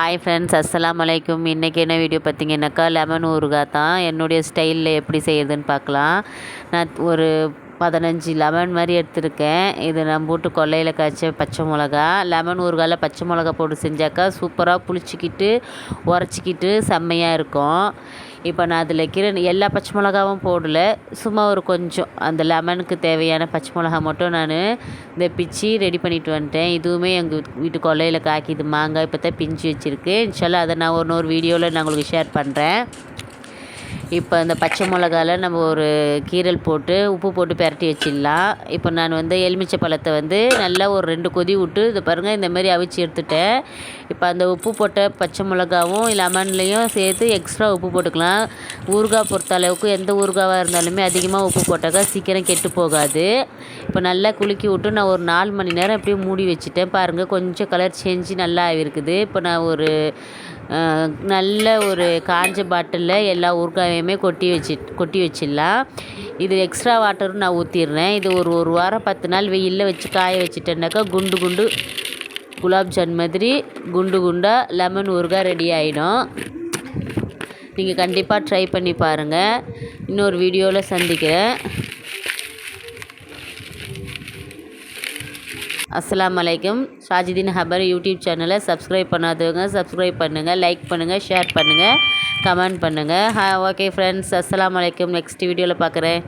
Hi friends அஸ்லாம் வலைக்கும் இன்றைக்கி என்ன வீடியோ பார்த்தீங்கன்னாக்கா லெமன் ஊறுகாய் தான். என்னுடைய ஸ்டைலில் எப்படி செய்கிறதுன்னு பார்க்கலாம். நான் ஒரு பதினஞ்சு லெமன் மாதிரி எடுத்திருக்கேன். இது நான் போட்டு கொல்லையில் காய்ச்ச பச்சை மிளகா லெமன் ஊறுகாயில் பச்சை மிளகா போட்டு செஞ்சாக்கா சூப்பராக புளிச்சிக்கிட்டு உரைச்சிக்கிட்டு செம்மையாக இருக்கும். இப்போ நான் அதில் வைக்கிற எல்லா பச்சை மிளகாவும் போடல. சும்மா ஒரு கொஞ்சம் அந்த லெமனுக்கு தேவையான பச்சை மிளகா மட்டும் நான் இந்த பிச்சு ரெடி பண்ணிட்டு வந்துட்டேன். இதுவுமே எங்கள் வீட்டு கொல்லையில் காய்க்குது. மாங்காய் இப்போ தான் பிஞ்சு வச்சுருக்கு. இன்ஷால்லாம் அதை நான் இன்னொரு வீடியோவில் நான் உங்களுக்கு ஷேர் பண்ணுறேன் இப்போ அந்த பச்சை மிளகால நம்ம ஒரு கீரல் போட்டு உப்பு போட்டு பிரட்டி வச்சிடலாம். இப்போ நான் வந்து எலுமிச்சை பழத்தை வந்து நல்லா ஒரு ரெண்டு கொதி விட்டு இதை பாருங்கள் இந்தமாரி அவிச்சு எடுத்துட்டேன். இப்போ அந்த உப்பு போட்ட பச்சை மிளகாவும் லெமன்லேயும் சேர்த்து எக்ஸ்ட்ரா உப்பு போட்டுக்கலாம். ஊறுகாய் பொறுத்த அளவுக்கு எந்த ஊறுகாவாக இருந்தாலுமே அதிகமாக உப்பு போட்டாக்கா சீக்கிரம் கெட்டு போகாது. இப்போ நல்லா குலுக்கி விட்டு நான் ஒரு நாலு மணி நேரம் அப்படியே மூடி வச்சுட்டேன். பாருங்கள் கொஞ்சம் கலர் சேஞ்சு நல்லா இருக்குது இப்போ நான் ஒரு நல்ல ஒரு காஞ்ச பாட்டிலில் எல்லா ஊறுகாயும் கொட்டி வச்சு கொட்டி வச்சிடலாம். இது எக்ஸ்ட்ரா வாட்டரும் நான் ஊற்றிடுறேன் இது ஒரு ஒரு வாரம் பத்து நாள் வெயிலில் வச்சு காய வச்சுட்டேன்னாக்கா குண்டு குண்டு குலாப் ஜான் மாதிரி குண்டு குண்டாக லெமன் ஊறுகாய் ரெடி ஆகிடும் நீங்கள் கண்டிப்பாக ட்ரை பண்ணி பாருங்கள் இன்னொரு வீடியோவில் சந்திக்கிறேன். அஸ்லாம் வலைக்கம் ஷாஜிதீன் ஹபர் யூடியூப் சேனலை சப்ஸ்கிரைப் பண்ணாதவங்க சப்ஸ்கிரைப் பண்ணுங்கள் லைக் பண்ணுங்கள் ஷேர் பண்ணுங்கள் கமெண்ட் பண்ணுங்கள் ஹா ஓகே ஃப்ரெண்ட்ஸ் அஸ்லாம் வலைக்கம் நெக்ஸ்ட் வீடியோவில் பார்க்குறேன்